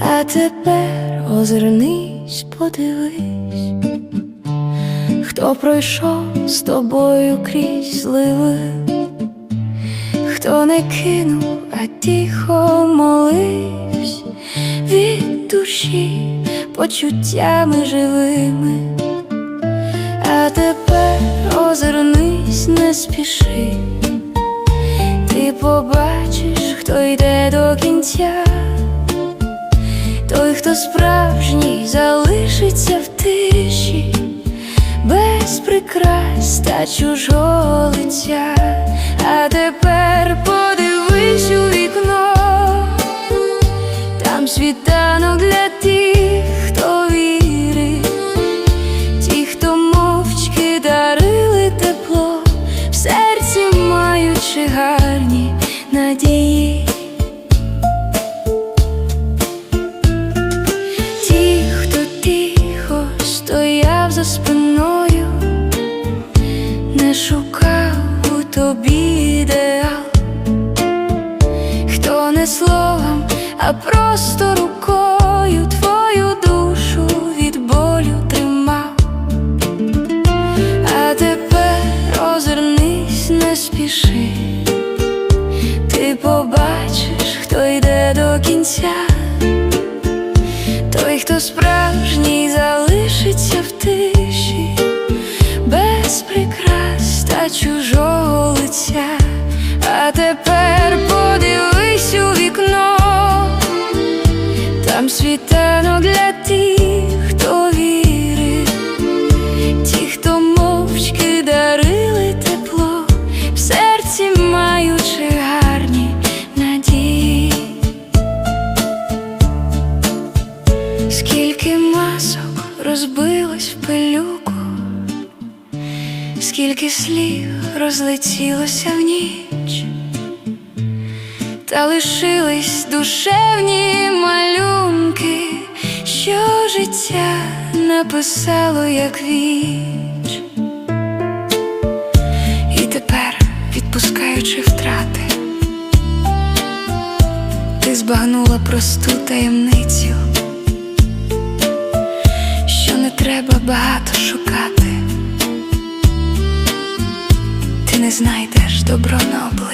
А тепер озирнись, подивись, хто пройшов з тобою крізь зливи, хто не кинув, а тихо молився від душі почуттями живими. А тепер озирнись, не спіши, ти побачиш, хто йде до кінця. Той, хто справжній, залишиться в тиші, без прикрас та чужого лиця. А тепер маючи гарні надії. Ті, хто тихо стояв за спиною, не шукав тобі ідеал, хто не словом, а просто рукою твою душу від болю тримав. А тепер озирнись, не спіши, побачиш, хто йде до кінця. Той, хто справжній, залишиться в тиші, без прикрас та чужого лиця. А тепер подивись у вікно, там світанок Скільки масок розбилось в пилюку, скільки слів розлетілося в ніч, та лишились душевні малюнки, що життя написало як віч. І тепер, відпускаючи втрати, ти збагнула просту таємницю багато шукати, ти не знайдеш добро на обличчі.